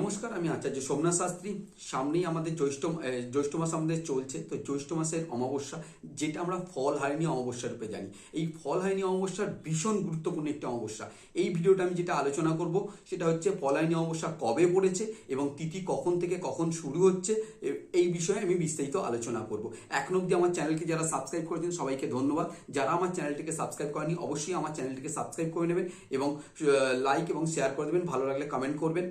নমস্কার, আমি আচার্য সোমনাথ শাস্ত্রী। সামনেই আমাদের জ্যৈষ্ঠ জ্যৈষ্ঠ মাস আমাদের চলছে। তো জ্যৈষ্ঠ মাসের অমাবস্যা, যেটা আমরা ফল হারিনি অমাবস্যা রূপে জানি। এই ফল হারিনি অমাবস্যার ভীষণ গুরুত্বপূর্ণ একটি অমাবস্যা। এই ভিডিওটা আমি যেটা আলোচনা করব, সেটা হচ্ছে ফল হারিনি অমাবস্যা কবে পড়েছে এবং তিথি কখন থেকে কখন শুরু হচ্ছে এই বিষয়ে আমি বিস্তারিত আলোচনা করব। এখন অবধি আমার চ্যানেলকে যারা সাবস্ক্রাইব করেছেন, সবাইকে ধন্যবাদ। যারা আমার চ্যানেলটিকে সাবস্ক্রাইব করেনি অবশ্যই আমার চ্যানেলটিকে সাবস্ক্রাইব করে নেবেন এবং লাইক এবং শেয়ার করে দেবেন, ভালো লাগলে কমেন্ট করবেন।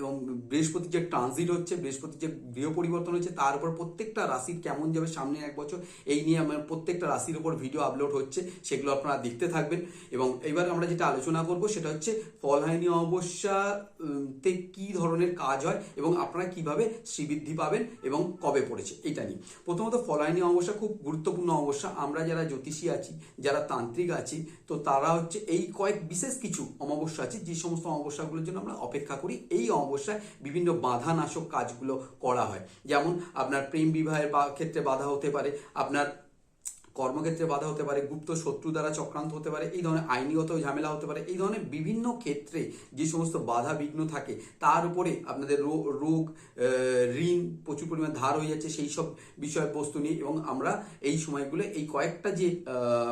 এবং বৃহস্পতির যে ট্রানজিট হচ্ছে, বৃহস্পতির যে গৃহ পরিবর্তন হচ্ছে, তার উপর প্রত্যেকটা রাশির কেমন যাবে সামনে এক বছর, এই নিয়ে আমার প্রত্যেকটা রাশির উপর ভিডিও আপলোড হচ্ছে, সেগুলো আপনারা দেখতে থাকবেন। এবং এবার আমরা যেটা আলোচনা করব, সেটা হচ্ছে ফলহাইনি অমাবস্যা তে কি ধরনের কাজ হয় এবং আপনারা কীভাবে শ্রীবৃদ্ধি পাবেন এবং কবে পড়েছে, এটা নিয়ে। প্রথমত ফলহাইনি অমাবস্যা খুব গুরুত্বপূর্ণ অমাবস্যা। আমরা যারা জ্যোতিষী আছি, যারা তান্ত্রিক আছি, তো তারা হচ্ছে এই কয়েক বিশেষ কিছু অমাবস্যা আছে, যে সমস্ত অমাবস্যাগুলোর জন্য আমরা অপেক্ষা করি। এই অমাবস্যায় বিভিন্ন বাধানাশক কাজগুলো করা হয়। যেমন আপনার প্রেম বিবাহের ক্ষেত্রে বাধা হতে পারে, আপনার কর্মক্ষেত্রে বাধা হতে পারে, গুপ্ত শত্রু দ্বারা চক্রান্ত হতে পারে, এই ধরনের আইনিগত ঝামেলা হতে পারে, এই ধরনের বিভিন্ন ক্ষেত্রে যে সমস্ত বাধা বিঘ্ন থাকে, তার উপরে আপনাদের রোগ ঋণ প্রচুর পরিমাণ ধার হয়ে যাচ্ছে, সেই সব বিষয়বস্তু নিয়ে এবং আমরা এই সময়গুলো, এই কয়েকটা যে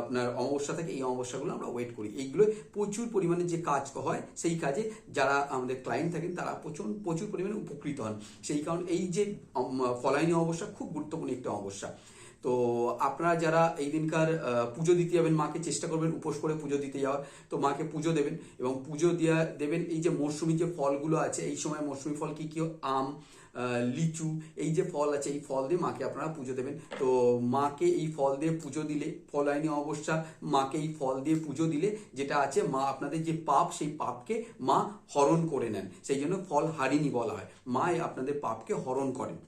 আপনার অমাবস্যা থাকে, এই অমাবস্যাগুলো আমরা ওয়েট করি। এইগুলো প্রচুর পরিমাণে যে কাজ হয়, সেই কাজে যারা আমাদের ক্লায়েন্ট থাকেন, তারা প্রচুর প্রচুর পরিমাণে উপকৃত হন। সেই কারণে এই যে ফলাইনি অমাবস্যা খুব গুরুত্বপূর্ণ একটা অমাবস্যা। তো আপনারা যারা এই দিনকার পুজো দিতে যাবেন, মাকে চেষ্টা করবেন উপোস করে পুজো দিতে যাওয়ার। তো মাকে পুজো দেবেন এবং পুজো দেওয়া দেবেন এই যে মরশুমি যে ফলগুলো আছে, এই সময় মরশুমি ফল কি কি? আম লিচু, এই যে ফল আছে, এই ফল দিয়ে মাকে আপনারা পুজো দেবেন। তো মাকে এই ফল দিয়ে পুজো দিলে ফল আইনি অবস্থা মাকে এই ফল দিয়ে পুজো দিলে যেটা আছে, মা আপনাদের যে পাপ, সেই পাপকে মা হরণ করে নেন। সেই জন্য ফল হারিনি বলা হয়। মা আপনাদের পাপকে হরণ করেন।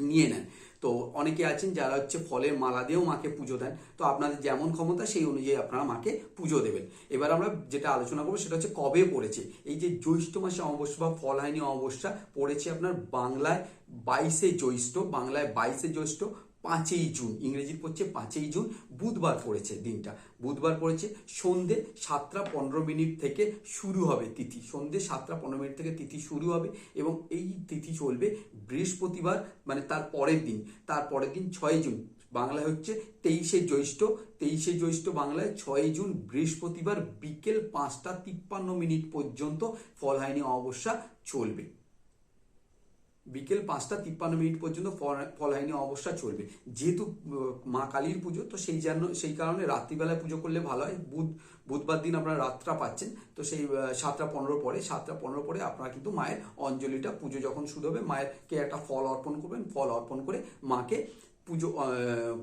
নিয়ে নেন। তো অনেকে আছেন যারা হচ্ছে ফলের মালা দিয়েও মাকে পুজো দেন। তো আপনাদের যেমন ক্ষমতা, সেই অনুযায়ী আপনারা মাকে পুজো দেবেন। এবার আমরা যেটা আলোচনা করব, সেটা হচ্ছে কবে পড়েছে? এই যে জ্যৈষ্ঠ মাসে অমাবস্যা বা ফল হয়নি অমাবস্যা, পড়েছে আপনার বাংলায় বাইশে জ্যৈষ্ঠ, বাংলায় বাইশে জ্যৈষ্ঠ পাঁচই জুন ইংরেজির পড়ছে পাঁচই জুন, বুধবার পড়েছে দিনটা। বুধবার পড়েছে সন্ধে সাতটা পনেরো মিনিট থেকে শুরু হবে তিথি। সন্ধে সাতটা পনেরো মিনিট থেকে তিথি শুরু হবে এবং এই তিথি চলবে বৃহস্পতিবার মানে তার পরের দিন। তার পরের দিন ছয় জুন, বাংলায় হচ্ছে তেইশে জ্যৈষ্ঠ। তেইশে জ্যৈষ্ঠ বাংলায় ছয় জুন, বৃহস্পতিবার বিকেল পাঁচটা তিপ্পান্ন মিনিট পর্যন্ত ফলহাইনি অমাবস্যা চলবে। বিকেল পাঁচটা তিপ্পান্ন মিনিট পর্যন্ত ফল- ফলহাইনি অবস্থা চলবে। যেহেতু মা কালীর পুজো, তো সেই জন্য সেই কারণে রাত্রিবেলায় পুজো করলে ভালো হয়। বুধ, বুধবার দিন আপনারা রাতটা পাচ্ছেন, তো সেই সাতটা পনেরো পরে, সাতটা পনেরো পরে আপনারা কিন্তু মায়ের অঞ্জলিটা, পুজো যখন শুরু হবে, মায়েরকে একটা ফল অর্পণ করবেন, ফল অর্পণ করে মাকে পুজো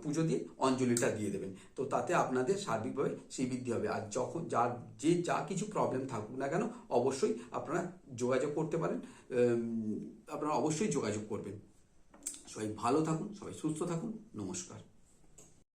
পুজো দিয়ে অঞ্জলিটা দিয়ে দেবেন। তো তাতে আপনাদের সার্বিকভাবে সেই বৃদ্ধি হবে। আর যখন যার, যে যা কিছু প্রবলেম থাকুক না কেন, অবশ্যই আপনারা যোগাযোগ করতে পারেন। আপনারা অবশ্যই যোগাযোগ করবেন। সবাই ভালো থাকুন, সবাই সুস্থ থাকুন। নমস্কার।